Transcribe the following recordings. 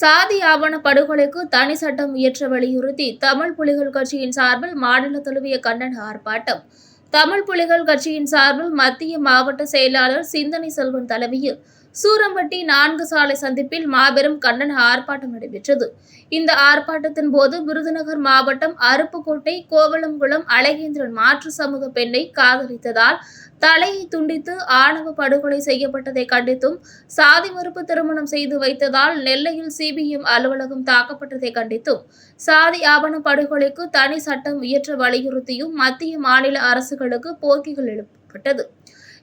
சாதி ஆவண படுகொலைக்கு தனி சட்டம் இயற்ற வலியுறுத்தி தமிழ் புலிகள் கட்சியின் சார்பில் மாநில தழுவிய கண்டன ஆர்ப்பாட்டம். தமிழ் புலிகள் கட்சியின் சார்பில் மத்திய மாவட்ட செயலாளர் சிந்தனை செல்வன் தலைமையில் சூரம்பட்டி நான்கு சாலை சந்திப்பில் மாபெரும் கண்டன ஆர்ப்பாட்டம் நடைபெற்றது. இந்த ஆர்ப்பாட்டத்தின் போது விருதுநகர் மாவட்டம் அருப்புக்கோட்டை கோவளங்குளம் அழகேந்திரன் மாற்று சமூக பெண்ணை காதலித்ததால் தலையை துண்டித்து ஆணவ படுகொலை செய்யப்பட்டதை கண்டித்தும் சாதி மறுப்பு திருமணம் செய்து வைத்ததால் நெல்லையில் சிபிஎம் அலுவலகம் தாக்கப்பட்டதை கண்டித்தும் சாதி ஆவண படுகொலைக்கு தனி சட்டம் இயற்ற வலியுறுத்தியும் மத்திய மாநில அரசுகளுக்கு போக்கிகள் எழுப்பப்பட்டது.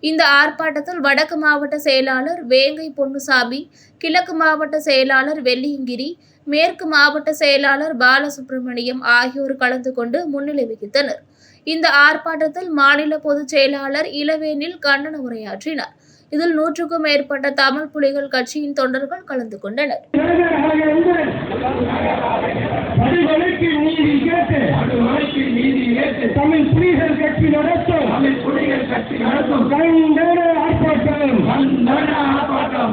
இந்த ஆர்ப்பாட்டத்தில் வடக்கு மாவட்ட செயலாளர் வேங்கை பொன்னுசாமி கிழக்கு மாவட்ட செயலாளர் வெள்ளியங்கிரி மேற்கு மாவட்ட செயலாளர் பாலசுப்ரமணியம் ஆகியோர் கலந்து கொண்டு முன்னிலை வகித்தனர். இந்த ஆர்ப்பாட்டத்தில் மாநில பொதுச் செயலாளர் இளவேனில் கண்டன உரையாற்றினார். இதில் நூற்றுக்கும் மேற்பட்ட தமிழ் புலிகள் கட்சியின் தொண்டர்கள் கலந்து கொண்டனர். தமிழ் புலிகள் கட்சி நடத்தும். தமிழ் புலிகள் கட்சி நடத்தும். கண்டன ஆர்ப்பாட்டம். கண்டன ஆர்ப்பாட்டம்.